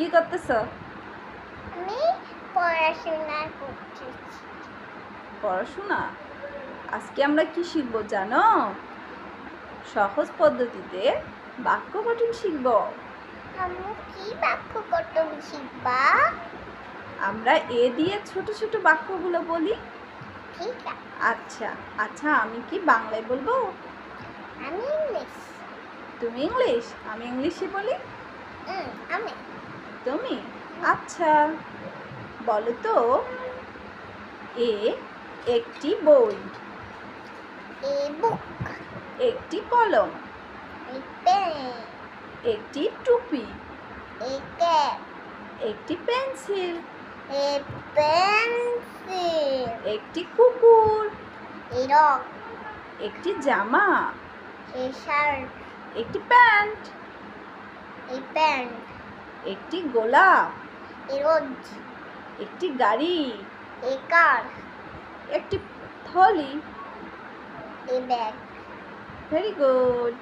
কি করতেছ? আমি পড়াশোনা করছি পড়াশোনা? আজকে আমরা কি শিখব জানো? সহজ পদ্ধতিতে বাক্য গঠন শিখব। আমি কি বাক্য গঠন শিখবা? আমরা এ দিয়ে ছোট ছোট বাক্যগুলো বলি। ঠিক আছে। আচ্ছা আচ্ছা আমি কি বাংলায় বলব? আমি ইংলিশ। তুমি ইংলিশ? আমি ইংলিশে বলি? আমি। তুমি আচ্ছা বলো তো এ একটি বই একটি কলম একটি টুপি একটি পেন্সিল একটি কুকুর একটি জামা একটি প্যান্ট প্যান্ট। একটি গোলাপ একটি গাড়ি একটি থলি এ ব্যাগ। Very good.